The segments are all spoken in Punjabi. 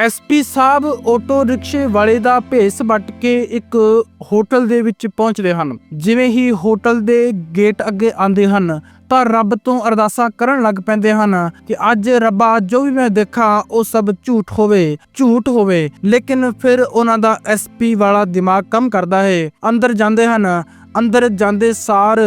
ਐਸਪੀ ਸਾਹਿਬ ਆਟੋ ਰਿਕਸ਼ੇ ਵਾਲੇ ਦਾ ਭੇਸ ਵੱਟ ਕੇ ਇੱਕ ਹੋਟਲ ਦੇ ਵਿੱਚ ਪਹੁੰਚਦੇ ਹਨ। ਜਿਵੇਂ ਹੀ ਹੋਟਲ ਦੇ ਗੇਟ ਅੱਗੇ ਆਉਂਦੇ ਹਨ, ਤਾਂ ਰੱਬ ਤੋਂ ਅਰਦਾਸਾਂ ਕਰਨ ਲੱਗ ਪੈਂਦੇ ਹਨ ਕਿ ਅੱਜ ਰੱਬਾ ਜੋ ਵੀ ਮੈਂ ਦੇਖਾਂ, ਉਹ ਸਭ ਝੂਠ ਹੋਵੇ ਝੂਠ ਹੋਵੇ। ਲੇਕਿਨ ਫਿਰ ਉਹਨਾਂ ਦਾ ਐਸਪੀ ਵਾਲਾ ਦਿਮਾਗ ਕੰਮ ਕਰਦਾ ਹੈ। ਅੰਦਰ ਜਾਂਦੇ ਹਨ, ਅੰਦਰ ਜਾਂਦੇ ਸਾਰ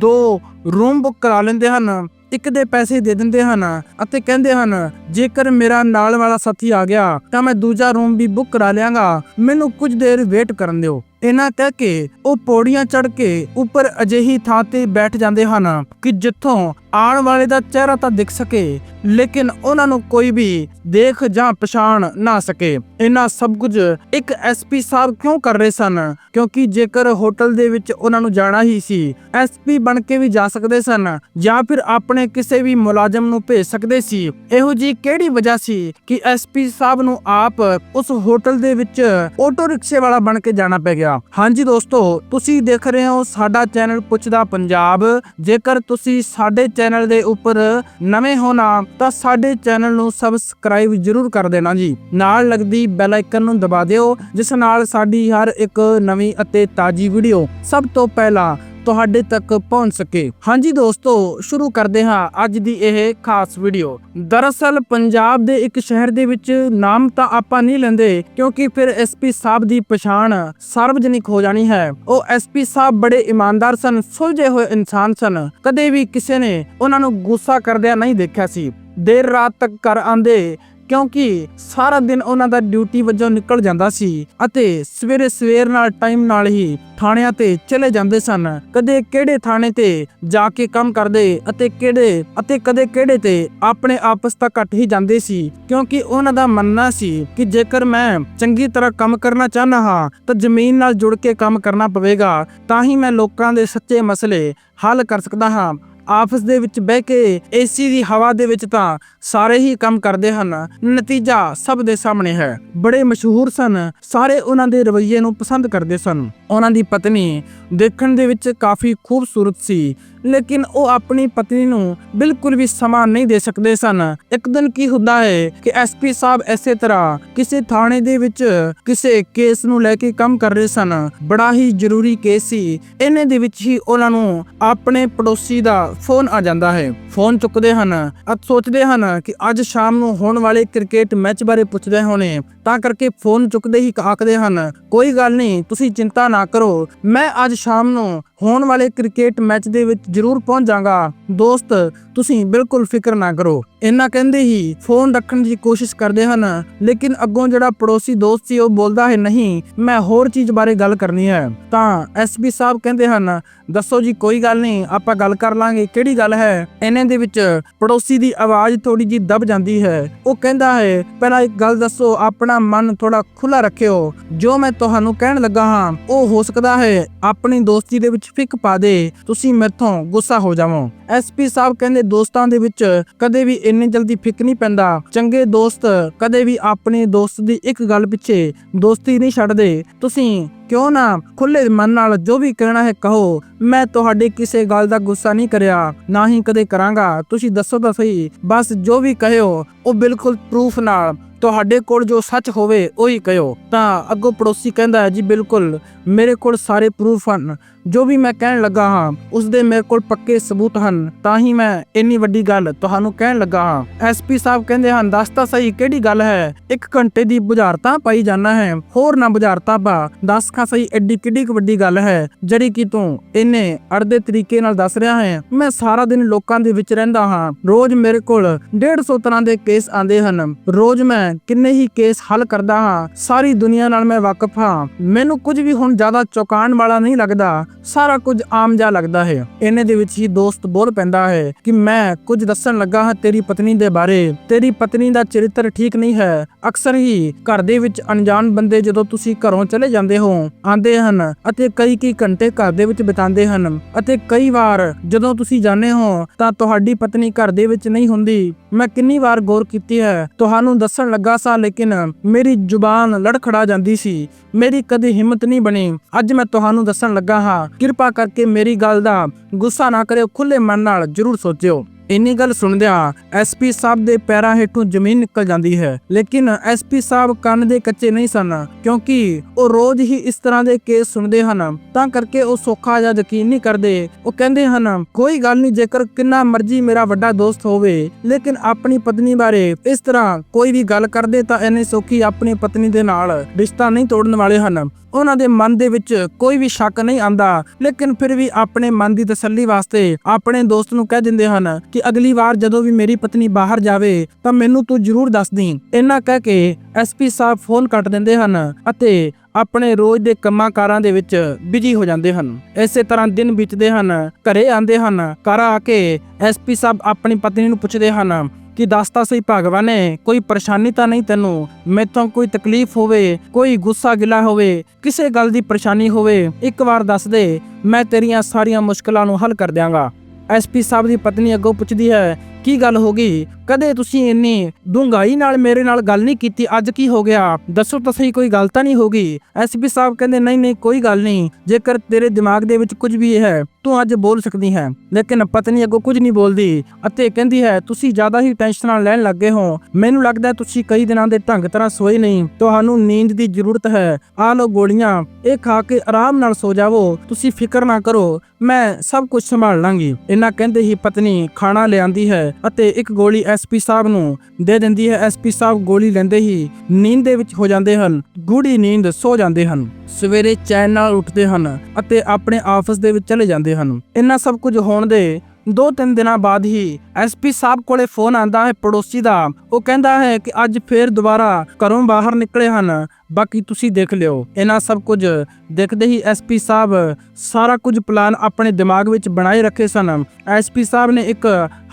ਦੋ ਰੂਮ ਬੁੱਕ ਕਰਾ ਲੈਂਦੇ ਹਨ। ਇੱਕ ਦੇ ਪੈਸੇ ਦੇ ਦਿੰਦੇ ਹਨ ਅਤੇ ਕਹਿੰਦੇ ਹਨ, ਜੇਕਰ ਮੇਰਾ ਨਾਲ ਵਾਲਾ ਸਾਥੀ ਆ ਗਿਆ, ਤਾਂ ਮੈਂ ਦੂਜਾ ਰੂਮ ਵੀ ਬੁੱਕ ਕਰਾ ਲਿਆਂਗਾ। ਮੈਨੂੰ ਕੁਝ ਦੇਰ ਵੇਟ ਕਰਨ ਦਿਓ। ਇਹਨਾਂ ਕਹਿ ਕੇ ਉਹ ਪੌੜੀਆਂ ਚੜ ਕੇ ਉੱਪਰ ਅਜਿਹੀ ਥਾਂ ਤੇ ਬੈਠ ਜਾਂਦੇ ਹਨ ਕਿ ਜਿੱਥੋਂ ਆਉਣ ਵਾਲੇ ਦਾ ਚਿਹਰਾ ਤਾਂ ਦਿਖ ਸਕੇ, ਲੇਕਿਨ ਉਹਨਾਂ ਨੂੰ ਕੋਈ ਵੀ ਦੇਖ ਜਾਂ ਪਛਾਣ ਨਾ ਸਕੇ। ਇਹਨਾਂ ਸਭ ਕੁਝ ਇੱਕ ਐਸਪੀ ਸਾਹਿਬ ਕਿਉਂ ਕਰ ਰਹੇ ਸਨ? ਕਿਉਂਕਿ ਜੇਕਰ ਹੋਟਲ ਦੇ ਵਿੱਚ ਉਹਨਾਂ ਨੂੰ ਜਾਣਾ ਹੀ ਸੀ ਐਸਪੀ ਬਣ ਕੇ ਵੀ ਜਾ ਸਕਦੇ ਸਨ ਜਾਂ ਫਿਰ ਆਪਣੇ ਕਿਸੇ ਵੀ ਮੁਲਾਜ਼ਮ ਨੂੰ ਭੇਜ ਸਕਦੇ ਸੀ। ਇਹੋ ਜੀ ਕਿਹੜੀ ਵਜ੍ਹਾ ਸੀ ਕਿ ਐਸਪੀ ਸਾਹਿਬ ਨੂੰ ਆਪ ਉਸ ਹੋਟਲ ਦੇ ਵਿੱਚ ਆਟੋ ਰਿਕਸ਼ੇ ਵਾਲਾ ਬਣ ਕੇ ਜਾਣਾ ਪੈ ਗਿਆ? ਹਾਂਜੀ ਦੋਸਤੋ, ਤੁਸੀਂ ਦੇਖ ਰਹੇ ਹੋ ਸਾਡਾ ਚੈਨਲ ਪੁੱਛਦਾ ਪੰਜਾਬ। ਜੇਕਰ ਤੁਸੀਂ ਸਾਡੇ ਚੈਨਲ ਦੇ ਉੱਪਰ ਨਵੇਂ ਹੋ ਨਾ, ਤਾਂ ਸਾਡੇ ਚੈਨਲ ਨੂੰ ਸਬਸਕ੍ਰਾਈਬ ਜਰੂਰ ਕਰ ਦੇਣਾ ਜੀ। ਨਾਲ ਲੱਗਦੀ ਬੈਲ ਆਈਕਨ ਨੂੰ ਦਬਾ ਦਿਓ, ਜਿਸ ਨਾਲ ਸਾਡੀ ਹਰ ਇੱਕ ਨਵੀਂ ਅਤੇ ਤਾਜ਼ੀ ਵੀਡੀਓ ਸਭ ਤੋਂ ਪਹਿਲਾਂ ਤੁਹਾਡੇ ਤੱਕ ਪਹੁੰਚ ਸਕੇ। ਹਾਂਜੀ ਦੋਸਤੋ, ਸ਼ੁਰੂ ਕਰਦੇ ਹਾਂ ਅੱਜ ਦੀ ਇਹ ਖਾਸ ਵੀਡੀਓ ਦਰਅਸਲ ਪੰਜਾਬ ਦੇ ਇੱਕ ਸ਼ਹਿਰ ਦੇ ਵਿੱਚ ਨਾਮ ਤਾਂ ਆਪਾਂ ਨਹੀਂ ਲੈਂਦੇ, ਕਿਉਂਕਿ ਫਿਰ ਐਸਪੀ ਸਾਹਿਬ ਦੀ ਪਛਾਣ ਸਾਰਵਜਨਿਕ ਹੋ ਜਾਣੀ ਹੈ। ਉਹ ਐਸਪੀ ਸਾਹਿਬ ਬੜੇ ਇਮਾਨਦਾਰ ਸਨ, ਸੁਲਝੇ ਹੋਏ ਇਨਸਾਨ ਸਨ। ਕਦੇ ਵੀ ਕਿਸੇ ਨੇ ਉਹਨਾਂ ਨੂੰ ਗੁੱਸਾ ਕਰਦਿਆਂ ਨਹੀਂ ਦੇਖਿਆ ਸੀ। ਦੇਰ ਰਾਤ ਤੱਕ ਘਰ ਆਂਦੇ ਕਿਉਂਕਿ ਸਾਰਾ ਦਿਨ ਉਹਨਾਂ ਦਾ ਡਿਊਟੀ ਵਜੋਂ ਨਿਕਲ ਜਾਂਦਾ ਸੀ ਅਤੇ ਸਵੇਰੇ ਸਵੇਰ ਨਾਲ ਟਾਈਮ ਨਾਲ ਹੀ ਥਾਣਿਆਂ ਤੇ ਚਲੇ ਜਾਂਦੇ ਸਨ। ਕਦੇ ਕਿਹੜੇ ਥਾਣੇ ਤੇ ਜਾ ਕੇ ਕੰਮ ਕਰਦੇ ਅਤੇ ਕਿਹੜੇ ਅਤੇ ਕਦੇ ਕਿਹੜੇ ਤੇ ਆਪਣੇ ਆਪਸ ਤੱਕ ਘੱਟ ਹੀ ਜਾਂਦੇ ਸੀ, ਕਿਉਂਕਿ ਉਹਨਾਂ ਦਾ ਮੰਨਣਾ ਸੀ ਕਿ ਜੇਕਰ ਮੈਂ ਚੰਗੀ ਤਰ੍ਹਾਂ ਕੰਮ ਕਰਨਾ ਚਾਹਨਾ ਹਾਂ ਤਾਂ ਜ਼ਮੀਨ ਨਾਲ ਜੁੜ ਕੇ ਕੰਮ ਕਰਨਾ ਪਵੇਗਾ, ਤਾਂ ਹੀ ਮੈਂ ਲੋਕਾਂ ਦੇ ਸੱਚੇ ਮਸਲੇ ਹੱਲ ਕਰ ਸਕਦਾ ਹਾਂ ਆਫਿਸ ਦੇ ਵਿੱਚ ਬਹਿ ਕੇ ਏਸੀ ਦੀ ਹਵਾ ਦੇ ਵਿੱਚ ਤਾਂ ਸਾਰੇ ਹੀ ਕੰਮ ਕਰਦੇ ਹਨ। ਨਤੀਜਾ ਸਭ ਦੇ ਸਾਹਮਣੇ ਹੈ। ਬੜੇ ਮਸ਼ਹੂਰ ਸਨ। ਸਾਰੇ ਉਹਨਾਂ ਦੇ ਰਵੱਈਏ ਨੂੰ ਪਸੰਦ ਕਰਦੇ ਸਨ। ਉਹਨਾਂ ਦੀ ਪਤਨੀ ਦੇਖਣ ਦੇ ਵਿੱਚ ਕਾਫੀ ਖੂਬਸੂਰਤ ਸੀ। ਲੇਕਿਨ ਉਹ ਆਪਣੀ ਪਤਨੀ ਨੂੰ ਬਿਲਕੁਲ ਵੀ ਸਮਾਂ ਨਹੀਂ ਦੇ ਸਕਦੇ ਸਨ। ਇੱਕ ਦਿਨ ਕੀ ਹੁੰਦਾ ਹੈ ਕਿ ਐਸਪੀ ਸਾਹਿਬ ਐਸੇ ਤਰ੍ਹਾਂ ਕਿਸੇ ਥਾਣੇ ਦੇ ਵਿੱਚ ਕਿਸੇ ਕੇਸ ਨੂੰ ਲੈ ਕੇ ਕੰਮ ਕਰ ਰਹੇ ਸਨ। ਬੜਾ ਹੀ ਜ਼ਰੂਰੀ ਕੇਸ ਸੀ। ਇਹਨੇ ਦੇ ਵਿੱਚ ਹੀ ਉਹਨਾਂ ਨੂੰ ਆਪਣੇ ਪੜੋਸੀ ਦਾ ਫੋਨ ਆ ਜਾਂਦਾ ਹੈ। ਫੋਨ ਚੁੱਕਦੇ ਹਨ ਅਤੇ ਸੋਚਦੇ ਹਨ ਕਿ ਅੱਜ ਸ਼ਾਮ ਨੂੰ ਹੋਣ ਵਾਲੇ ਕ੍ਰਿਕਟ ਮੈਚ ਬਾਰੇ ਪੁੱਛਦੇ ਹੋਣੇ। ਤਾਂ ਕਰਕੇ ਫੋਨ ਚੁੱਕਦੇ ਹੀ ਆਖਦੇ ਹਨ, ਕੋਈ ਗੱਲ ਨਹੀਂ, ਤੁਸੀਂ ਚਿੰਤਾ ਨਾ ਕਰੋ। ਮੈਂ ਅੱਜ ਸ਼ਾਮ ਨੂੰ ਹੋਣ ਵਾਲੇ ਕ੍ਰਿਕਟ ਮੈਚ ਦੇ ਵਿੱਚ ਜ਼ਰੂਰ ਪਹੁੰਚਾਂਗਾ। ਦੋਸਤ ਤੁਸੀਂ ਬਿਲਕੁਲ ਫਿਕਰ ਨਾ ਕਰੋ। ਇੰਨਾ ਕਹਿੰਦੇ ਹੀ ਫੋਨ ਰੱਖਣ ਦੀ ਕੋਸ਼ਿਸ਼ ਕਰਦੇ ਹਨ, ਲੇਕਿਨ ਅੱਗੋਂ ਜਿਹੜਾ ਪੜੋਸੀ ਦੋਸਤ ਸੀ ਉਹ ਬੋਲਦਾ ਹੈ, ਨਹੀਂ, ਮੈਂ ਹੋਰ ਚੀਜ਼ ਬਾਰੇ ਗੱਲ ਕਰਨੀ ਹੈ। ਤਾਂ ਐਸਪੀ ਸਾਹਿਬ ਕਹਿੰਦੇ ਹਨ, ਦੱਸੋ ਜੀ, ਕੋਈ ਗੱਲ ਨਹੀਂ, ਆਪਾਂ ਗੱਲ ਕਰ ਲਾਂਗੇ, ਕਿਹੜੀ ਗੱਲ ਹੈ? ਇਹਨਾਂ ਦੇ ਵਿੱਚ ਪੜੋਸੀ ਦੀ ਆਵਾਜ਼ ਥੋੜੀ ਜੀ ਦਬ ਜਾਂਦੀ ਹੈ। ਉਹ ਕਹਿੰਦਾ ਹੈ, ਪਹਿਲਾਂ ਇੱਕ ਗੱਲ ਦੱਸੋ, ਆਪਣਾ ਮਨ ਥੋੜਾ ਖੁੱਲਾ ਰੱਖਿਓ। ਜੋ ਮੈਂ ਤੁਹਾਨੂੰ ਕਹਿਣ ਲੱਗਾ ਹਾਂ, ਉਹ ਹੋ ਸਕਦਾ ਹੈ, ਆਪਣੀ ਦੋਸਤੀ ਦੇ ਵਿੱਚ ਫਿੱਕ ਪਾ ਦੇ, ਤੁਸੀਂ ਮੈਥੋਂ ਗੁੱਸਾ ਹੋ ਜਾਵੋ। ਐਸਪੀ ਸਾਹਿਬ ਕਹਿੰਦੇ, ਦੋਸਤਾਂ ਦੇ ਵਿੱਚ ਕਦੇ ਵੀ ਇੰਨੀ ਜਲਦੀ ਫਿੱਕ ਨਹੀਂ ਪੈਂਦਾ। ਚੰਗੇ ਦੋਸਤ ਕਦੇ ਵੀ ਆਪਣੇ ਦੋਸਤ ਦੀ ਇੱਕ ਗੱਲ ਪਿੱਛੇ ਦੋਸਤੀ ਨਹੀਂ ਛੱਡਦੇ। ਤੁਸੀਂ ਕਿਉਂ ਨਾ ਖੁੱਲੇ ਮਨ ਨਾਲ ਜੋ ਵੀ ਕਹਿਣਾ ਹੈ ਕਹੋ। ਮੈਂ ਤੁਹਾਡੇ ਕਿਸੇ ਗੱਲ ਦਾ ਗੁੱਸਾ ਨਹੀਂ ਕਰਿਆ, ਨਾ ਹੀ ਕਦੇ ਕਰਾਂਗਾ। ਤੁਸੀਂ ਦੱਸੋ ਤਾਂ ਸਹੀ, ਬਸ ਜੋ ਵੀ ਕਹਿਓ, ਉਹ ਬਿਲਕੁਲ ਪ੍ਰੂਫ ਨਾਲ ਤੁਹਾਡੇ ਕੋਲ ਜੋ ਸੱਚ ਹੋਵੇ ਉਹੀ ਕਹਿਓ। ਤਾਂ ਅੱਗੋਂ ਪੜੋਸੀ ਕਹਿੰਦਾ ਹੈ, ਜੀ ਬਿਲਕੁਲ, ਮੇਰੇ ਕੋਲ ਸਾਰੇ ਪ੍ਰੂਫ ਹਨ। ਜੋ ਵੀ ਮੈਂ ਕਹਿਣ ਲੱਗਾ ਹਾਂ ਉਸ ਦੇ ਮੇਰੇ ਕੋਲ ਪੱਕੇ ਸਬੂਤ ਹਨ, ਤਾਂ ਹੀ ਮੈਂ ਇੰਨੀ ਵੱਡੀ ਗੱਲ ਤੁਹਾਨੂੰ ਕਹਿਣ ਲੱਗਾ ਹਾਂ। ਐਸਪੀ ਸਾਹਿਬ ਕਹਿੰਦੇ ਹਨ, ਦੱਸ ਤਾਂ ਸਹੀ ਕਿਹੜੀ ਗੱਲ ਹੈ? ਇੱਕ ਘੰਟੇ ਦੀ ਬੁਝਾਰਤਾ ਪਾਈ ਜਾਣਾ ਹੈ। ਹੋਰ ਨਾ ਬੁਝਾਰਤਾ ਪਾ। ਦੱਸ ਖਾ ਸਹੀ ਐਡੀ ਕਿੱਡੀ ਵੱਡੀ ਗੱਲ ਹੈ, ਜਿਹੜੀ ਕਿ ਤੂੰ ਇੰਨੇ ਅੜਦੇ ਤਰੀਕੇ ਨਾਲ ਦੱਸ ਰਿਹਾ ਹੈ। ਮੈਂ ਸਾਰਾ ਦਿਨ ਲੋਕਾਂ ਦੇ ਵਿੱਚ ਰਹਿੰਦਾ ਹਾਂ। ਰੋਜ਼ ਮੇਰੇ ਕੋਲ 150 ਤਰ੍ਹਾਂ ਦੇ ਕੇਸ ਆਉਂਦੇ ਹਨ। ਰੋਜ਼ ਮੈਂ ਕਿੰਨੇ ਹੀ ਕੇਸ ਹੱਲ ਕਰਦਾ ਹਾਂ। ਸਾਰੀ ਦੁਨੀਆ ਨਾਲ ਮੈਂ ਵਾਕਿਫ ਹਾਂ। ਮੈਨੂੰ ਕੁਝ ਵੀ ਹੁਣ ਜ਼ਿਆਦਾ ਚੌਕਾਣ ਵਾਲਾ ਨਹੀਂ ਲੱਗਦਾ। ਸਾਰਾ ਕੁਝ ਆਮ ਜਾ ਲੱਗਦਾ ਹੈ। ਇਹਨੇ ਦੇ ਵਿੱਚ ਹੀ ਦੋਸਤ ਬੋਲ ਪੈਂਦਾ ਹੈ ਕਿ ਮੈਂ ਕੁਝ ਦੱਸਣ ਲੱਗਾ ਹਾਂ ਤੇਰੀ ਪਤਨੀ ਦੇ ਬਾਰੇ। ਤੇਰੀ ਪਤਨੀ ਦਾ ਚਰਿੱਤਰ ਠੀਕ ਨਹੀਂ ਹੈ। ਅਕਸਰ ਹੀ ਘਰ ਦੇ ਵਿੱਚ ਅਣਜਾਣ ਬੰਦੇ ਜਦੋਂ ਤੁਸੀਂ ਘਰੋਂ ਚਲੇ ਜਾਂਦੇ ਹੋ ਆਂਦੇ ਹਨ ਅਤੇ ਕਈ ਕਈ ਘੰਟੇ ਘਰ ਦੇ ਵਿੱਚ ਬਿਤਾਉਂਦੇ ਹਨ ਅਤੇ ਕਈ ਵਾਰ ਜਦੋਂ ਤੁਸੀਂ ਜਾਂਦੇ ਹੋ ਤਾਂ ਤੁਹਾਡੀ ਪਤਨੀ ਘਰ ਦੇ ਵਿੱਚ ਨਹੀਂ ਹੁੰਦੀ। ਮੈਂ ਕਿੰਨੀ ਵਾਰ ਗੌਰ ਕੀਤੀ ਹੈ, ਤੁਹਾਨੂੰ ਦੱਸਣ ਲੱਗਾ ਸਾਂ ਲੇਕਿਨ ਮੇਰੀ ਜ਼ੁਬਾਨ ਲੜਖੜਾ ਜਾਂਦੀ ਸੀ। ਮੇਰੀ ਕਦੇ ਹਿੰਮਤ ਨਹੀਂ ਬਣੀ। ਅੱਜ ਮੈਂ ਤੁਹਾਨੂੰ ਦੱਸਣ ਲੱਗਾ ਹਾਂ ਕਿਰਪਾ ਕਰਕੇ ਮੇਰੀ ਗੱਲ ਦਾ ਗੁੱਸਾ ਨਾ ਕਰਿਓ ਖੁੱਲੇ ਮਨ ਨਾਲ ਜਰੂਰ ਸੋਚਿਓ। ਇੰਨੀ ਗੱਲ ਸੁਣਦਿਆਂ ਐਸਪੀ ਸਾਹਿਬ ਦੇ ਪੈਰਾਂ ਹੇਠੋਂ ਜ਼ਮੀਨ ਨਿਕਲ ਜਾਂਦੀ ਹੈ। ਲੇਕਿਨ ਐਸਪੀ ਸਾਹਿਬ ਕੰਨ ਦੇ ਕੱਚੇ ਨਹੀਂ ਸਨ, ਕਿਉਂਕਿ ਉਹ ਰੋਜ਼ ਹੀ ਇਸ ਤਰ੍ਹਾਂ ਦੇ ਕੇਸ ਸੁਣਦੇ ਹਨ। ਤਾਂ ਕਰਕੇ ਉਹ ਸੌਖਾ ਜਾਂ ਯਕੀਨ ਨਹੀਂ ਕਰਦੇ। ਉਹ ਕਹਿੰਦੇ ਹਨ, ਕੋਈ ਗੱਲ ਨਹੀਂ, ਜੇਕਰ ਕਿੰਨਾ ਮਰਜ਼ੀ ਮੇਰਾ ਵੱਡਾ ਦੋਸਤ ਹੋਵੇ, ਲੇਕਿਨ ਆਪਣੀ ਪਤਨੀ ਬਾਰੇ ਇਸ ਤਰ੍ਹਾਂ ਕੋਈ ਵੀ ਗੱਲ ਕਰਦੇ ਤਾਂ ਐਨੇ ਸੌਖੀ ਆਪਣੀ ਪਤਨੀ ਦੇ ਨਾਲ ਰਿਸ਼ਤਾ ਨਹੀਂ ਤੋੜਨ ਵਾਲੇ ਹਨ। ਉਹਨਾਂ ਦੇ ਮਨ ਦੇ ਵਿੱਚ ਕੋਈ ਵੀ ਸ਼ੱਕ ਨਹੀਂ ਆਂਦਾ ਲੇਕਿਨ ਫਿਰ ਵੀ ਆਪਣੇ ਮਨ ਦੀ ਤਸੱਲੀ ਵਾਸਤੇ ਆਪਣੇ ਦੋਸਤ ਨੂੰ ਕਹਿ ਦਿੰਦੇ ਹਨ ਕਿ ਅਗਲੀ ਵਾਰ ਜਦੋਂ ਵੀ ਮੇਰੀ ਪਤਨੀ ਬਾਹਰ ਜਾਵੇ ਤਾਂ ਮੈਨੂੰ ਤੂੰ ਜ਼ਰੂਰ ਦੱਸ ਦੀ। ਇੰਨਾ ਕਹਿ ਕੇ ਐਸਪੀ ਸਾਹਿਬ ਫੋਨ ਕੱਟ ਦਿੰਦੇ ਹਨ ਅਤੇ ਆਪਣੇ ਰੋਜ਼ ਦੇ ਕੰਮਾਂ ਕਾਰਾਂ ਦੇ ਵਿੱਚ ਬਿਜ਼ੀ ਹੋ ਜਾਂਦੇ ਹਨ। ਇਸੇ ਤਰ੍ਹਾਂ ਦਿਨ ਬੀਤਦੇ ਹਨ, ਘਰੇ ਆਉਂਦੇ ਹਨ, ਘਰ ਆ ਕੇ ਐਸਪੀ ਸਾਹਿਬ ਆਪਣੀ ਪਤਨੀ ਨੂੰ ਪੁੱਛਦੇ ਹਨ ਕਿ ਦੱਸ ਤਾਂ ਸਹੀ ਨੇ, ਕੋਈ ਪਰੇਸ਼ਾਨੀ ਤਾਂ ਨਹੀਂ ਤੈਨੂੰ? ਮੈਥੋਂ ਕੋਈ ਤਕਲੀਫ ਹੋਵੇ, ਕੋਈ ਗੁੱਸਾ ਗਿਲਾ ਹੋਵੇ, ਕਿਸੇ ਗੱਲ ਦੀ ਪਰੇਸ਼ਾਨੀ ਹੋਵੇ, ਇੱਕ ਵਾਰ ਦੱਸ ਦੇ, ਮੈਂ ਤੇਰੀਆਂ ਸਾਰੀਆਂ ਮੁਸ਼ਕਲਾਂ ਨੂੰ ਹੱਲ ਕਰ ਦਿਆਂਗਾ। ਐਸਪੀ ਸਾਹਿਬ ਦੀ ਪਤਨੀ ਅੱਗੋਂ ਪੁੱਛਦੀ ਹੈ, ਕੀ ਗੱਲ ਹੋ ਗਈ? ਕਦੇ ਤੁਸੀਂ ਇੰਨੀ ਡੂੰਘਾਈ ਨਾਲ ਮੇਰੇ ਨਾਲ ਗੱਲ ਨਹੀਂ ਕੀਤੀ? ਅੱਜ ਕੀ ਹੋ ਗਿਆ? ਦੱਸੋ ਤਾਂ ਸਹੀ, ਕੋਈ ਗੱਲ ਤਾਂ ਨਹੀਂ ਹੋ ਗਈ? ਐਸਪੀ ਸਾਹਿਬ ਕਹਿੰਦੇ, ਨਹੀਂ ਨਹੀਂ, ਕੋਈ ਗੱਲ ਨਹੀਂ। ਜੇਕਰ ਤੇਰੇ ਦਿਮਾਗ ਦੇ ਵਿੱਚ ਕੁਝ ਵੀ ਹੈ ਤੂੰ ਅੱਜ ਬੋਲ ਸਕਦੀ ਹੈ। ਲੇਕਿਨ ਪਤਨੀ ਅੱਗੋਂ ਕੁਝ ਨਹੀਂ ਬੋਲਦੀ ਅਤੇ ਕਹਿੰਦੀ ਹੈ, ਤੁਸੀਂ ਜ਼ਿਆਦਾ ਹੀ ਟੈਨਸ਼ਨਾਂ ਲੈਣ ਲੱਗੇ ਹੋ। ਮੈਨੂੰ ਲੱਗਦਾ ਤੁਸੀਂ ਕਈ ਦਿਨਾਂ ਦੇ ਢੰਗ ਤਰ੍ਹਾਂ ਸੋਏ ਨਹੀਂ। ਤੁਹਾਨੂੰ ਨੀਂਦ ਦੀ ਜ਼ਰੂਰਤ ਹੈ। ਆ ਲਓ ਗੋਲੀਆਂ। ਇਹ ਖਾ ਕੇ ਆਰਾਮ ਨਾਲ ਸੋ ਜਾਵੋ। ਤੁਸੀਂ ਫਿਕਰ ਨਾ ਕਰੋ। ਮੈਂ ਸਭ ਕੁਝ ਸੰਭਾਲ ਲਾਂਗੀ। ਇਹਨਾਂ ਕਹਿੰਦੇ ਹੀ ਪਤਨੀ ਖਾਣਾ ਲਿਆਂਦੀ ਹੈ ਅਤੇ ਇੱਕ ਗੋਲੀ ਐਸਪੀ ਸਾਹਿਬ ਨੂੰ ਦੇ ਦਿੰਦੀ ਹੈ। ਐਸਪੀ ਸਾਹਿਬ ਗੋਲੀ ਲੈਂਦੇ ਹੀ ਨੀਂਦ ਦੇ ਵਿੱਚ ਹੋ ਜਾਂਦੇ ਹਨ। ਗੂੜੀ ਨੀਂਦ ਸੋ ਜਾਂਦੇ ਹਨ। ਸਵੇਰੇ ਚੈਨ ਨਾਲ ਉੱਠਦੇ ਹਨ ਅਤੇ ਆਪਣੇ ਆਫਿਸ ਦੇ ਵਿੱਚ ਚਲੇ ਜਾਂਦੇ ਹਨ। ਇਹਨਾਂ ਸਭ ਕੁਝ ਹੋਣ ਦੇ ਦੋ ਤਿੰਨ ਦਿਨਾਂ ਬਾਅਦ ਹੀ ਐਸਪੀ ਸਾਹਿਬ ਕੋਲੇ ਫੋਨ ਆਂਦਾ ਹੈ, ਪੜੋਸੀ ਦਾ। ਉਹ ਕਹਿੰਦਾ ਹੈ ਕਿ ਅੱਜ ਫੇਰ ਦੁਬਾਰਾ ਘਰੋਂ ਬਾਹਰ ਨਿਕਲੇ ਹਨ। ਬਾਕੀ ਤੁਸੀਂ ਦੇਖ ਲਿਓ। ਇਹਨਾਂ ਸਭ ਕੁਝ ਦੇਖਦੇ ਹੀ ਐਸਪੀ ਸਾਹਿਬ ਸਾਰਾ ਕੁਝ ਪਲਾਨ ਆਪਣੇ ਦਿਮਾਗ ਵਿੱਚ ਬਣਾਏ ਰੱਖੇ ਸਨ। ਐਸਪੀ ਸਾਹਿਬ ਨੇ ਇੱਕ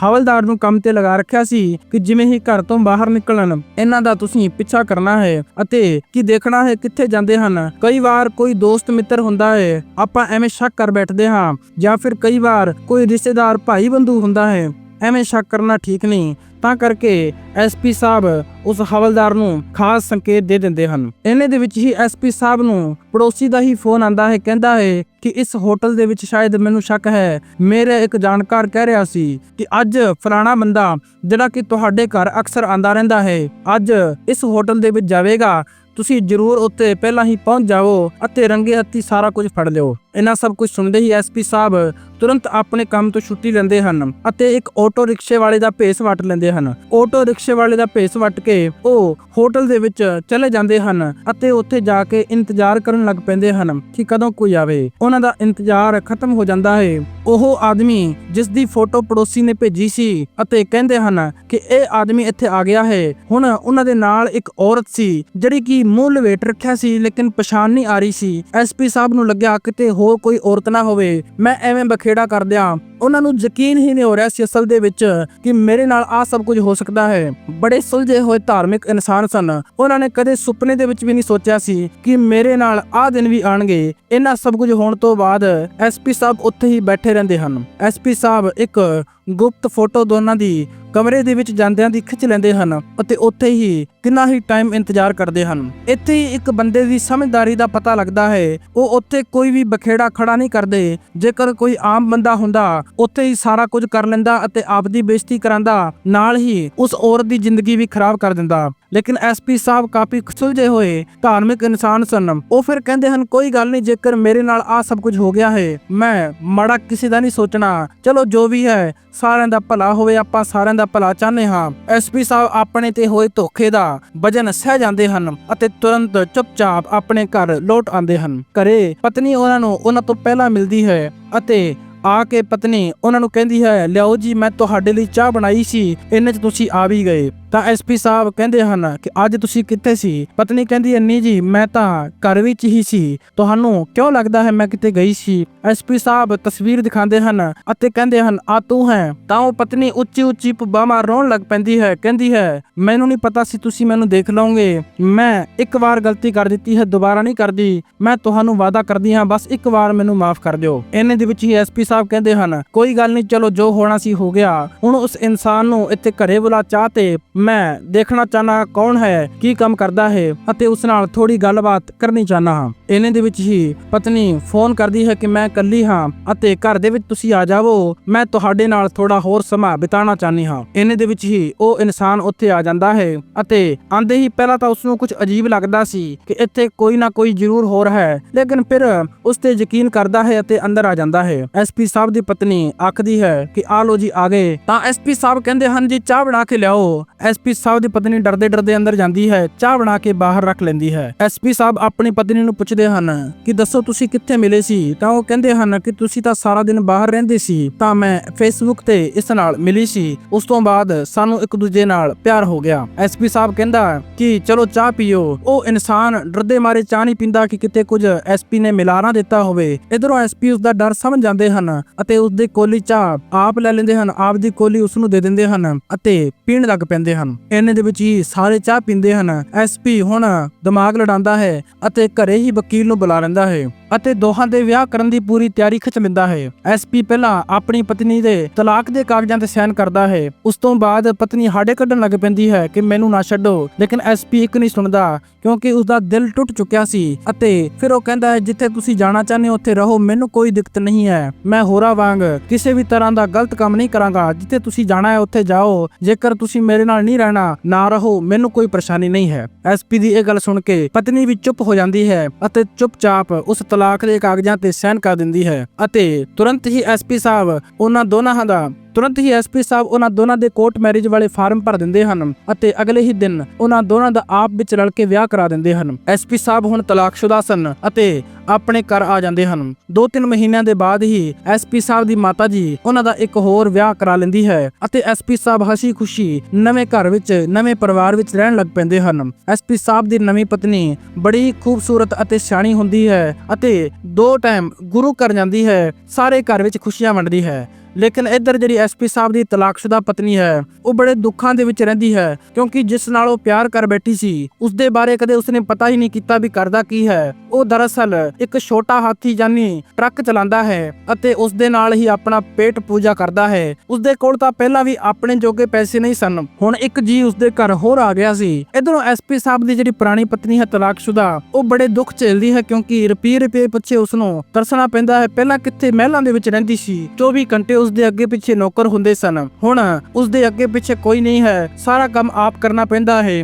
ਹਵਲਦਾਰ ਨੂੰ ਕੰਮ ਤੇ ਲਗਾ ਰੱਖਿਆ ਸੀ ਕਿ ਜਿਵੇਂ ਹੀ ਘਰ ਤੋਂ ਬਾਹਰ ਨਿਕਲਣ, ਇਹਨਾਂ ਦਾ ਤੁਸੀਂ ਪਿੱਛਾ ਕਰਨਾ ਹੈ ਅਤੇ ਕੀ ਦੇਖਣਾ ਹੈ ਕਿੱਥੇ ਜਾਂਦੇ ਹਨ। ਕਈ ਵਾਰ ਕੋਈ ਦੋਸਤ ਮਿੱਤਰ ਹੁੰਦਾ ਹੈ, ਆਪਾਂ ਐਵੇਂ ਸ਼ੱਕ ਕਰ ਬੈਠਦੇ ਹਾਂ ਜਾਂ ਫਿਰ ਕਈ ਵਾਰ ਕੋਈ ਰਿਸ਼ਤੇਦਾਰ ਭਾਈ ਬੰਧੂ ਹੁੰਦਾ ਹੈ, ਐਵੇਂ ਸ਼ੱਕ ਕਰਨਾ ਠੀਕ ਨਹੀਂ। ਤਾਂ ਕਰਕੇ ਐਸਪੀ ਸਾਹਿਬ ਉਸ ਹਵਲਦਾਰ ਨੂੰ ਖਾਸ ਸੰਕੇਤ ਦੇ ਦਿੰਦੇ ਹਨ। ਇਹਨੇ ਦੇ ਵਿੱਚ ਹੀ ਐਸਪੀ ਸਾਹਿਬ ਨੂੰ ਪੜੋਸੀ ਦਾ ਹੀ ਫੋਨ ਆਂਦਾ ਹੈ, ਕਹਿੰਦਾ ਹੈ ਕਿ ਇਸ ਹੋਟਲ ਦੇ ਵਿੱਚ ਸ਼ਾਇਦ ਮੈਨੂੰ ਸ਼ੱਕ ਹੈ। ਮੇਰੇ ਇੱਕ ਜਾਣਕਾਰ ਕਹਿ ਰਿਹਾ ਸੀ ਕਿ ਅੱਜ ਫਲਾਣਾ ਬੰਦਾ ਜਿਹੜਾ ਕਿ ਤੁਹਾਡੇ ਘਰ ਅਕਸਰ ਆਂਦਾ ਰਹਿੰਦਾ ਹੈ, ਅੱਜ ਇਸ ਹੋਟਲ ਦੇ ਵਿੱਚ ਜਾਵੇਗਾ। ਤੁਸੀਂ ਜ਼ਰੂਰ ਉੱਤੇ ਪਹਿਲਾਂ ਹੀ ਪਹੁੰਚ ਜਾਓ ਅਤੇ ਰੰਗੇ ਹੱਥੀ ਸਾਰਾ ਕੁਝ ਫੜ ਲਿਓ। ਇਹਨਾਂ ਸਭ ਕੁਝ ਸੁਣਦੇ ਹੀ ਐਸਪੀ ਸਾਹਿਬ ਤੁਰੰਤ ਆਪਣੇ ਕੰਮ ਤੋਂ ਛੁੱਟੀ ਲੈਂਦੇ ਹਨ ਅਤੇ ਇੱਕ ਆਟੋ ਰਿਕਸ਼ੇ ਵਾਲੇ ਦਾ ਭੇਸ ਵਟ ਲੈਂਦੇ ਹਨ। ਆਟੋ ਰਿਕਸ਼ੇ ਵਾਲੇ ਦਾ ਭੇਸ ਵਟ ਕੇ ਉਹ ਹੋਟਲ ਦੇ ਵਿੱਚ ਚਲੇ ਜਾਂਦੇ ਹਨ ਅਤੇ ਉੱਥੇ ਜਾ ਕੇ ਇੰਤਜ਼ਾਰ ਕਰਨ ਲੱਗ ਪੈਂਦੇ ਹਨ ਕਿ ਕਦੋਂ ਕੋਈ ਆਵੇ। ਉਹਨਾਂ ਦਾ ਇੰਤਜ਼ਾਰ ਖਤਮ ਹੋ ਜਾਂਦਾ ਹੈ। ਉਹ ਆਦਮੀ ਜਿਸ ਦੀ ਫੋਟੋ ਪੜੋਸੀ ਨੇ ਭੇਜੀ ਸੀ ਅਤੇ ਕਹਿੰਦੇ ਹਨ ਕਿ ਇਹ ਆਦਮੀ ਇੱਥੇ ਆ ਗਿਆ ਹੈ। ਹੁਣ ਉਹਨਾਂ ਦੇ ਨਾਲ ਇੱਕ ਔਰਤ ਸੀ ਜਿਹੜੀ ਕਿ ਮੂੰਹ ਲਵੇਟ ਰੱਖਿਆ ਸੀ ਲੇਕਿਨ ਪਛਾਣ ਨਹੀਂ ਆ ਰਹੀ ਸੀ। ਐਸਪੀ ਸਾਹਿਬ ਨੂੰ ਲੱਗਿਆ ਕਿਤੇ ਹੋਰ ਕੋਈ ਔਰਤ ਨਾ ਹੋਵੇ, ਮੈਂ ਐਵੇਂ ਬਖੇੜਾ ਕਰ ਦਿਆਂ। ਉਹਨਾਂ ਨੂੰ ਯਕੀਨ ਹੀ ਨਹੀਂ ਹੋ ਰਿਹਾ ਸੀ ਅਸਲ ਦੇ ਵਿੱਚ ਕਿ ਮੇਰੇ ਨਾਲ ਆ ਸਭ ਕੁਝ ਹੋ ਸਕਦਾ ਹੈ। ਬੜੇ ਸੁਲਝੇ ਹੋਏ ਧਾਰਮਿਕ ਇਨਸਾਨ ਸਨ। ਉਹਨਾਂ ਨੇ ਕਦੇ ਸੁਪਨੇ ਦੇ ਵਿੱਚ ਵੀ ਨਹੀਂ ਸੋਚਿਆ ਸੀ ਕਿ ਮੇਰੇ ਨਾਲ ਆ ਦਿਨ ਵੀ ਆਣਗੇ। ਇਹਨਾਂ ਸਭ ਕੁਝ ਹੋਣ ਤੋਂ ਬਾਅਦ ਐਸਪੀ ਸਾਹਿਬ ਉੱਥੇ ਹੀ ਬੈਠੇ ਰਹਿੰਦੇ ਹਨ। ਐਸਪੀ ਸਾਹਿਬ ਇੱਕ ਗੁਪਤ ਫੋਟੋ ਦੋਨਾਂ ਦੀ ਕਮਰੇ ਦੇ ਵਿੱਚ ਜਾਂਦਿਆਂ ਦੀ ਖਿੱਚ ਲੈਂਦੇ ਹਨ ਅਤੇ ਉੱਥੇ ਹੀ ਕਿੰਨਾ ਹੀ ਟਾਈਮ ਇੰਤਜ਼ਾਰ ਕਰਦੇ ਹਨ। ਇੱਥੇ ਹੀ ਇੱਕ ਬੰਦੇ ਦੀ ਸਮਝਦਾਰੀ ਦਾ ਪਤਾ ਲੱਗਦਾ ਹੈ। ਉਹ ਉੱਥੇ ਕੋਈ ਵੀ ਬਖੇੜਾ ਖੜਾ ਨਹੀਂ ਕਰਦੇ। ਜੇਕਰ ਕੋਈ ਆਮ ਬੰਦਾ ਹੁੰਦਾ, ਉੱਥੇ ਹੀ ਸਾਰਾ ਕੁਝ ਕਰ ਲੈਂਦਾ ਅਤੇ ਆਪਦੀ ਬੇਇੱਜ਼ਤੀ ਕਰਾਂਦਾ, ਨਾਲ ਹੀ ਉਸ ਔਰਤ ਦੀ ਜ਼ਿੰਦਗੀ ਵੀ ਖਰਾਬ ਕਰ ਦਿੰਦਾ। ਲੇਕਿਨ ਐਸਪੀ ਸਾਹਿਬ ਕਾਫੀ ਸੁਲਝੇ ਹੋਏ, ਧਾਰਮਿਕ ਇਨਸਾਨ ਸਨ ਉਹ ਫਿਰ ਕਹਿੰਦੇ ਹਨ, ਕੋਈ ਗੱਲ ਨਹੀਂ, ਜੇਕਰ ਮੇਰੇ ਨਾਲ ਆ ਸਭ ਕੁਝ ਹੋ ਗਿਆ ਹੈ, ਮੈਂ ਮਾੜਾ ਕਿਸੇ ਦਾ ਨਹੀਂ ਸੋਚਣਾ। ਚਲੋ, ਜੋ ਵੀ ਹੈ, ਸਾਰਿਆਂ ਦਾ ਭਲਾ ਹੋਵੇ, ਆਪਾਂ ਸਾਰਿਆਂ ਦਾ ਭਲਾ ਚਾਹੁੰਦੇ ਹਾਂ। ਐਸਪੀ ਸਾਹਿਬ ਆਪਣੇ ਤੇ ਹੋਏ ਧੋਖੇ ਦਾ ਵਜਨ ਸਹਿ ਜਾਂਦੇ ਹਨ ਅਤੇ ਤੁਰੰਤ ਚੁੱਪਚਾਪ ਆਪਣੇ ਘਰ ਲੋਟ ਆਉਂਦੇ ਹਨ। ਘਰੇ ਪਤਨੀ ਉਹਨਾਂ ਨੂੰ ਉਹਨਾਂ ਤੋਂ ਪਹਿਲਾਂ ਮਿਲਦੀ ਹੈ ਅਤੇ ਆ ਕੇ ਪਤਨੀ ਉਹਨਾਂ ਨੂੰ ਕਹਿੰਦੀ ਹੈ, ਲਿਆਓ ਜੀ, ਮੈਂ ਤੁਹਾਡੇ ਲਈ ਚਾਹ ਬਣਾਈ ਸੀ, ਇੰਨੇ ਚ ਤੁਸੀਂ ਆ ਵੀ ਗਏ। ਤਾਂ ਐਸਪੀ ਸਾਹਿਬ ਕਹਿੰਦੇ ਹਨ ਕਿ ਅੱਜ ਤੁਸੀਂ ਕਿੱਥੇ ਸੀ? ਪਤਨੀ ਕਹਿੰਦੀ ਹੈ ਨਹੀਂ ਜੀ, ਮੈਂ ਤਾਂ ਘਰ ਵਿੱਚ ਹੀ ਸੀ। ਤੁਹਾਨੂੰ ਕਿਉਂ ਲੱਗਦਾ ਹੈ ਮੈਂ ਕਿਤੇ ਗਈ ਸੀ? ਐਸਪੀ ਸਾਹਿਬ ਤਸਵੀਰ ਦਿਖਾਉਂਦੇ ਹਨ ਅਤੇ ਕਹਿੰਦੇ ਹਨ, ਆ ਤੂੰ ਹੈ। ਤਾਂ ਉਹ ਪਤਨੀ ਉੱਚੀ ਉੱਚੀ ਪੁਬਾਮਾ ਰੋਣ ਲੱਗ ਪੈਂਦੀ ਹੈ, ਕਹਿੰਦੀ ਹੈ, ਮੈਨੂੰ ਨਹੀਂ ਪਤਾ ਸੀ ਤੁਸੀਂ ਮੈਨੂੰ ਦੇਖ ਲਓਗੇ। ਮੈਂ ਇੱਕ ਵਾਰ ਗਲਤੀ ਕਰ ਦਿੱਤੀ ਹੈ, ਦੁਬਾਰਾ ਨਹੀਂ ਕਰਦੀ। ਮੈਂ ਤੁਹਾਨੂੰ ਵਾਅਦਾ ਕਰਦੀ ਹਾਂ, ਬਸ ਇੱਕ ਵਾਰ ਮੈਨੂੰ ਮਾਫ ਕਰ ਦਿਓ। ਇਹਨੇ ਦੇ ਵਿੱਚ ਹੀ ਐਸਪੀ ਸਾਹਿਬ ਕਹਿੰਦੇ ਹਨ, ਕੋਈ ਗੱਲ ਨਹੀਂ, ਚਲੋ ਜੋ ਹੋਣਾ ਸੀ ਹੋ ਗਿਆ। ਹੁਣ ਉਸ ਇਨਸਾਨ ਨੂੰ ਇੱਥੇ ਘਰੇ ਬੁਲਾ ਚਾਹ ਤੇ ਮੈਂ ਦੇਖਣਾ ਚਾਹਨਾ ਕੌਣ ਹੈ, ਕੀ ਕੰਮ ਕਰਦਾ ਹੈ ਅਤੇ ਉਸ ਨਾਲ ਥੋੜੀ ਗੱਲਬਾਤ ਕਰਨੀ ਚਾਹਨਾ ਹਾਂ। ਇਹਨੇ ਦੇ ਵਿੱਚ ਹੀ ਪਤਨੀ ਫੋਨ ਕਰਦੀ ਹੈ ਕਿ ਮੈਂ ਇਕੱਲੀ ਹਾਂ ਅਤੇ ਘਰ ਦੇ ਵਿੱਚ ਤੁਸੀਂ ਆ ਜਾਵੋ, ਮੈਂ ਤੁਹਾਡੇ ਨਾਲ ਥੋੜਾ ਹੋਰ ਸਮਾਂ ਬਿਤਾਉਣਾ ਚਾਹਨੀ ਹਾਂ। ਇਹਨੇ ਦੇ ਵਿੱਚ ਹੀ ਉਹ ਇਨਸਾਨ ਉੱਥੇ ਆ ਜਾਂਦਾ ਹੈ ਅਤੇ ਆਂਦੇ ਹੀ ਪਹਿਲਾਂ ਤਾਂ ਉਸ ਨੂੰ ਕੁਝ ਅਜੀਬ ਲੱਗਦਾ ਸੀ ਕਿ ਇੱਥੇ ਕੋਈ ਨਾ ਕੋਈ ਜ਼ਰੂਰ ਹੋਰ ਹੈ, ਲੇਕਿਨ ਫਿਰ ਉਸ ਤੇ ਯਕੀਨ ਕਰਦਾ ਹੈ ਅਤੇ ਅੰਦਰ ਆ ਜਾਂਦਾ ਹੈ। ਐਸਪੀ ਸਾਹਿਬ ਦੀ ਪਤਨੀ ਆਖਦੀ ਹੈ ਕਿ ਆ ਲੋ ਜੀ ਆ ਗਏ। ਤਾਂ ਐਸਪੀ ਸਾਹਿਬ ਕਹਿੰਦੇ ਹਨ ਜੀ ਚਾਹ ਬਣਾ ਕੇ ਲਿਆਓ। ਐਸਪੀ ਸਾਹਿਬ ਦੀ ਪਤਨੀ ਡਰਦੇ ਡਰਦੇ ਅੰਦਰ ਜਾਂਦੀ ਹੈ, ਚਾਹ ਬਣਾ ਕੇ ਬਾਹਰ ਰੱਖ ਲੈਂਦੀ ਹੈ। ਐਸਪੀ ਸਾਹਿਬ ਆਪਣੀ ਪਤਨੀ ਨੂੰ ਪੁੱਛਦੇ ਹਨ, ਕਿ ਦੱਸੋ ਤੁਸੀਂ ਕਿੱਥੇ ਮਿਲੇ ਸੀ? ਤਾਂ ਉਹ ਕਹਿੰਦੇ ਹਨ ਕਿ ਤੁਸੀਂ ਤਾਂ ਸਾਰਾ ਦਿਨ ਬਾਹਰ ਰਹਿੰਦੇ ਸੀ, ਤਾਂ ਮੈਂ ਫੇਸਬੁੱਕ ਤੇ ਇਸ ਨਾਲ ਮਿਲੀ ਸੀ। ਉਸ ਤੋਂ ਬਾਅਦ ਸਾਨੂੰ ਇੱਕ ਦੂਜੇ ਨਾਲ ਪਿਆਰ ਹੋ ਗਿਆ। ਐਸਪੀ ਸਾਹਿਬ ਕਹਿੰਦਾ ਕਿ, ਚਲੋ ਚਾਹ ਪੀਓ। ਉਹ ਇਨਸਾਨ ਡਰਦੇ ਮਾਰੇ ਚਾਹ ਨਹੀਂ ਪੀਂਦਾ ਕਿ ਕਿਤੇ ਕੁਝ ਐਸਪੀ ਨੇ ਮਿਲਾ ਨਾ ਦਿੱਤਾ ਹੋਵੇ। ਇਧਰੋਂ ਐਸਪੀ ਉਸ ਦਾ ਡਰ ਸਮਝ ਜਾਂਦੇ ਹਨ ਅਤੇ ਉਸ ਦੇ ਕੋਲੀ ਚਾਹ ਆਪ ਲੈ ਲੈਂਦੇ ਹਨ ਆਪ ਦੀ ਕੋਲੀ ਉਸ ਨੂੰ ਦੇ ਦਿੰਦੇ ਹਨ ਅਤੇ ਪੀਣ ਲੱਗ ਪੈਂਦੇ ਹਨ। ਇੰਨੇ ਦੇ ਵਿੱਚ ਹੀ ਸਾਰੇ ਚਾਹ ਪੀਂਦੇ ਹਨ। ਐਸਪੀ ਹੁਣ ਦਿਮਾਗ ਲੜਾਉਂਦਾ ਹੈ ਅਤੇ ਘਰੇ ਹੀ ਵਕੀਲ ਨੂੰ ਬੁਲਾ ਲੈਂਦਾ ਹੈ। ਅਤੇ ਦੋਹਾਂ ਦੇ ਵਿਆਹ ਕਰਨ ਦੀ ਪੂਰੀ ਤਿਆਰੀ ਖਿੱਚ ਲੈਂਦਾ ਹੈ। ਐਸਪੀ ਪਹਿਲਾਂ ਆਪਣੀ ਪਤਨੀ ਦੇ ਤਲਾਕ ਦੇ ਕਾਗਜ਼ਾਂ ਤੇ ਸਾਈਨ ਕਰਦਾ ਹੈ। ਉਸ ਤੋਂ ਬਾਅਦ ਪਤਨੀ ਹਾੜੇ ਕੱਢਣ ਲੱਗ ਪੈਂਦੀ ਹੈ ਕਿ ਮੈਨੂੰ ਨਾ ਛੱਡੋ, ਲੇਕਿਨ ਐਸਪੀ ਇੱਕ ਨਹੀਂ ਸੁਣਦਾ, ਕਿਉਂਕਿ ਉਸ ਦਾ ਦਿਲ ਟੁੱਟ ਚੁੱਕਿਆ ਸੀ ਅਤੇ ਫਿਰ ਉਹ ਕਹਿੰਦਾ ਹੈ, ਜਿੱਥੇ ਤੁਸੀਂ ਜਾਣਾ ਚਾਹੁੰਦੇ ਹੋ, ਉੱਥੇ ਰਹੋ, ਮੈਨੂੰ ਕੋਈ ਦਿੱਕਤ ਨਹੀਂ ਹੈ। ਮੈਂ ਹੋਰਾਂ ਵਾਂਗ ਕਿਸੇ ਵੀ ਤਰ੍ਹਾਂ ਦਾ ਗਲਤ ਕੰਮ ਨਹੀਂ ਕਰਾਂਗਾ। ਜਿੱਥੇ ਤੁਸੀਂ ਜਾਣਾ ਹੈ, ਉੱਥੇ ਜਾਓ। ਜੇਕਰ ਤੁਸੀਂ ਮੇਰੇ ਨਾਲ ਨਹੀਂ ਰਹਿਣਾ, ਨਾ ਰਹੋ, ਮੈਨੂੰ ਕੋਈ ਪਰੇਸ਼ਾਨੀ ਨਹੀਂ ਹੈ। ਐਸਪੀ ਦੀ ਇਹ ਗੱਲ ਸੁਣ ਕੇ ਪਤਨੀ ਵੀ ਚੁੱਪ ਹੋ ਜਾਂਦੀ ਹੈ ਅਤੇ ਚੁੱਪਚਾਪ ਉਸ ਤਲਾਕ ਦੇ ਕਾਗਜ਼ਾਂ ਤੇ ਸਾਈਨ ਕਰ ਦਿੰਦੀ ਹੈ ਅਤੇ ਤੁਰੰਤ ਹੀ ਐਸਪੀ ਸਾਹਿਬ, ਉਹਨਾਂ ਦੋਨਾਂ ਦਾ ਤੁਰੰਤ ਹੀ ਐਸਪੀ ਸਾਹਿਬ ਉਹਨਾਂ ਦੋਨਾਂ ਦੇ ਕੋਰਟ ਮੈਰਿਜ ਵਾਲੇ ਫਾਰਮ ਭਰ ਦਿੰਦੇ ਹਨ ਅਤੇ ਅਗਲੇ ਹੀ ਦਿਨ ਉਹਨਾਂ ਦੋਨਾਂ ਦਾ ਆਪ ਵਿੱਚ ਰਲ ਕੇ ਵਿਆਹ ਕਰਾ ਦਿੰਦੇ ਹਨ। ਐਸਪੀ ਸਾਹਿਬ ਹੁਣ ਤਲਾਕਸ਼ੁਦਾ ਸਨ ਅਤੇ ਆਪਣੇ ਘਰ ਆ ਜਾਂਦੇ ਹਨ। ਦੋ ਤਿੰਨ ਮਹੀਨਿਆਂ ਦੇ ਬਾਅਦ ਹੀ ਐਸਪੀ ਸਾਹਿਬ ਦੀ ਮਾਤਾ ਜੀ ਉਹਨਾਂ ਦਾ ਇੱਕ ਹੋਰ ਵਿਆਹ ਕਰਾ ਲੈਂਦੀ ਹੈ ਅਤੇ ਐਸਪੀ ਸਾਹਿਬ ਹਸੀ ਖੁਸ਼ੀ ਨਵੇਂ ਘਰ ਵਿੱਚ, ਨਵੇਂ ਪਰਿਵਾਰ ਵਿੱਚ ਰਹਿਣ ਲੱਗ ਪੈਂਦੇ ਹਨ। ਐਸਪੀ ਸਾਹਿਬ ਦੀ ਨਵੀਂ ਪਤਨੀ ਬੜੀ ਖੂਬਸੂਰਤ ਅਤੇ ਸਿਆਣੀ ਹੁੰਦੀ ਹੈ ਅਤੇ ਦੋ ਟਾਈਮ ਗੁਰੂ ਘਰ ਜਾਂਦੀ ਹੈ, ਸਾਰੇ ਘਰ ਵਿੱਚ ਖੁਸ਼ੀਆਂ ਵੰਡਦੀ ਹੈ। ਲੇਕਿਨ ਇੱਧਰ ਜਿਹੜੀ ਐਸਪੀ ਸਾਹਿਬ ਦੀ ਤਲਾਕਸ਼ੁਦਾ ਪਤਨੀ ਹੈ, ਉਹ ਬੜੇ ਦੁੱਖਾਂ ਦੇ ਵਿੱਚ ਰਹਿੰਦੀ ਹੈ, ਕਿਉਂਕਿ ਜਿਸ ਨਾਲ ਉਹ ਪਿਆਰ ਕਰ ਬੈਠੀ ਸੀ ਉਸ ਦੇ ਬਾਰੇ ਕਦੇ ਉਸਨੇ ਪਤਾ ਹੀ ਨਹੀਂ ਕੀਤਾ ਵੀ ਕਰਦਾ ਕੀ ਹੈ। ਉਹ ਦਰਅਸਲ ਇੱਕ ਛੋਟਾ ਹਾਥੀ ਜਾਨੀ ਟਰੱਕ ਚਲਾਉਂਦਾ ਹੈ ਅਤੇ ਉਸ ਦੇ ਨਾਲ ਹੀ ਆਪਣਾ ਪੇਟ ਪੂਜਾ ਕਰਦਾ ਹੈ। ਉਸ ਦੇ ਕੋਲ ਤਾਂ ਪਹਿਲਾਂ ਵੀ ਆਪਣੇ ਜੋਗੇ ਪੈਸੇ ਨਹੀਂ ਸਨ। ਹੁਣ ਇੱਕ ਜੀ ਉਸ ਦੇ ਘਰ ਹੋਰ ਆ ਗਿਆ ਸੀ। ਇਧਰੋਂ ਐਸਪੀ ਸਾਹਿਬ ਦੀ ਜਿਹੜੀ ਪੁਰਾਣੀ ਪਤਨੀ ਹੈ ਤਲਾਕਸ਼ੁਦਾ, ਉਹ ਬੜੇ ਦੁੱਖ ਝੇਲਦੀ ਹੈ ਕਿਉਂਕਿ ਰੁਪਏ ਰੁਪਏ ਪਿੱਛੇ ਉਸ ਨੂੰ ਤਰਸਣਾ ਪੈਂਦਾ ਹੈ, ਪਹਿਲਾਂ ਕਿੱਥੇ ਮਹਿਲਾਂ ਦੇ ਵਿੱਚ ਰਹਿੰਦੀ ਸੀ 24 ਘੰਟੇ ਉਸ ਦੇ ਅੱਗੇ ਪਿੱਛੇ ਨੌਕਰ ਹੁੰਦੇ ਸਨ। ਹੁਣ ਉਸ ਦੇ ਅੱਗੇ ਪਿੱਛੇ ਕੋਈ ਨਹੀਂ ਹੈ। ਸਾਰਾ ਕੰਮ ਆਪ ਕਰਨਾ ਪੈਂਦਾ ਹੈ।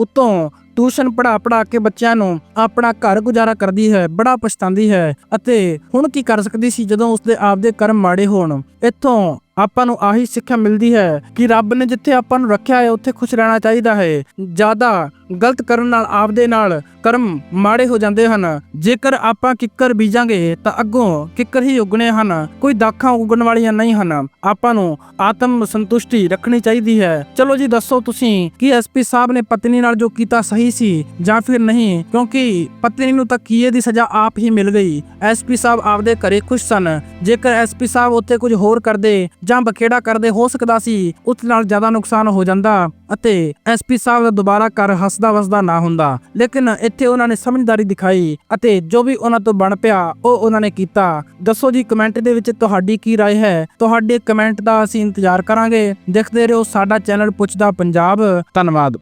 ਉੱਤੋਂ ਟਿਊਸ਼ਨ ਪੜਾ ਪੜਾ ਕੇ ਬੱਚਿਆਂ ਨੂੰ ਆਪਣਾ ਘਰ ਗੁਜ਼ਾਰਾ ਕਰਦੀ ਹੈ। ਬੜਾ ਪਛਤਾਉਂਦੀ ਹੈ ਅਤੇ ਹੁਣ ਕੀ ਕਰ ਸਕਦੀ ਸੀ ਜਦੋਂ ਉਸਦੇ ਆਪਦੇ ਕਰਮ ਮਾੜੇ ਹੋਣ। ਇੱਥੋਂ ਆਪਾਂ ਨੂੰ ਆਹੀ ਸਿੱਖਿਆ ਮਿਲਦੀ ਹੈ ਕਿ ਰੱਬ ਨੇ ਜਿੱਥੇ ਆਪਾਂ ਨੂੰ ਰੱਖਿਆ ਹੈ, ਉੱਥੇ ਖੁਸ਼ ਰਹਿਣਾ ਚਾਹੀਦਾ ਹੈ। ਜ਼ਿਆਦਾ ਗਲਤ ਕਰਨ ਨਾਲ ਆਪਦੇ ਨਾਲ ਕਰਮ ਮਾੜੇ ਹੋ ਜਾਂਦੇ ਹਨ। ਜੇਕਰ ਆਪਾਂ ਕਿੱਕਰ ਬੀਜਾਂਗੇ ਤਾਂ ਅੱਗੋਂ ਕਿੱਕਰ ਹੀ ਉਗਣੇ ਹਨ। ਕੋਈ ਦਾਖਾਂ ਉਗਣ ਵਾਲੀਆਂ ਨਹੀਂ ਹਨ। ਆਪਾਂ ਨੂੰ ਆਤਮ ਸੰਤੁਸ਼ਟੀ ਰੱਖਣੀ ਚਾਹੀਦੀ ਹੈ। ਚਲੋ ਜੀ, ਦੱਸੋ ਤੁਸੀਂ ਕਿ ਐਸਪੀ ਸਾਹਿਬ ਨੇ ਪਤਨੀ ਨਾਲ ਜੋ ਕੀਤਾ ਸਹੀ ਸੀ ਜਾਂ ਫਿਰ ਨਹੀਂ? ਕਿਉਂਕਿ ਪਤਨੀ ਨੂੰ ਤਾਂ ਕੀਏ ਦੀ ਸਜ਼ਾ ਆਪ ਹੀ ਮਿਲ ਗਈ। ਐਸਪੀ ਸਾਹਿਬ ਆਪਦੇ ਘਰੇ ਖੁਸ਼ ਸਨ। ਜੇਕਰ ਐਸਪੀ ਸਾਹਿਬ ਉੱਥੇ ਕੁਝ ਹੋਰ ਕਰਦੇ ਜਾਂ ਬਖੇੜਾ ਕਰਦੇ ਹੋ ਸਕਦਾ ਸੀ, ਉਸ ਨਾਲ ਜ਼ਿਆਦਾ ਨੁਕਸਾਨ ਹੋ ਜਾਂਦਾ ਅਤੇ ਐਸਪੀ ਸਾਹਿਬ ਦਾ ਦੁਬਾਰਾ ਘਰ ਹੱਸਦਾ ਵਸਦਾ ਨਾ ਹੁੰਦਾ ਲੇਕਿਨ ਇੱਥੇ ਉਹਨਾਂ ਨੇ ਸਮਝਦਾਰੀ ਦਿਖਾਈ ਅਤੇ ਜੋ ਵੀ ਉਹਨਾਂ ਤੋਂ ਬਣ ਪਿਆ ਉਹ ਉਹਨਾਂ ਨੇ ਕੀਤਾ ਦੱਸੋ ਜੀ ਕਮੈਂਟ ਦੇ ਵਿੱਚ ਤੁਹਾਡੀ ਕੀ رائے ਹੈ ਤੁਹਾਡੇ ਕਮੈਂਟ ਦਾ ਅਸੀਂ ਇੰਤਜ਼ਾਰ ਕਰਾਂਗੇ ਦੇਖਦੇ ਰਹੋ ਸਾਡਾ ਚੈਨਲ ਪੁੱਛਦਾ ਪੰਜਾਬ ਧੰਨਵਾਦ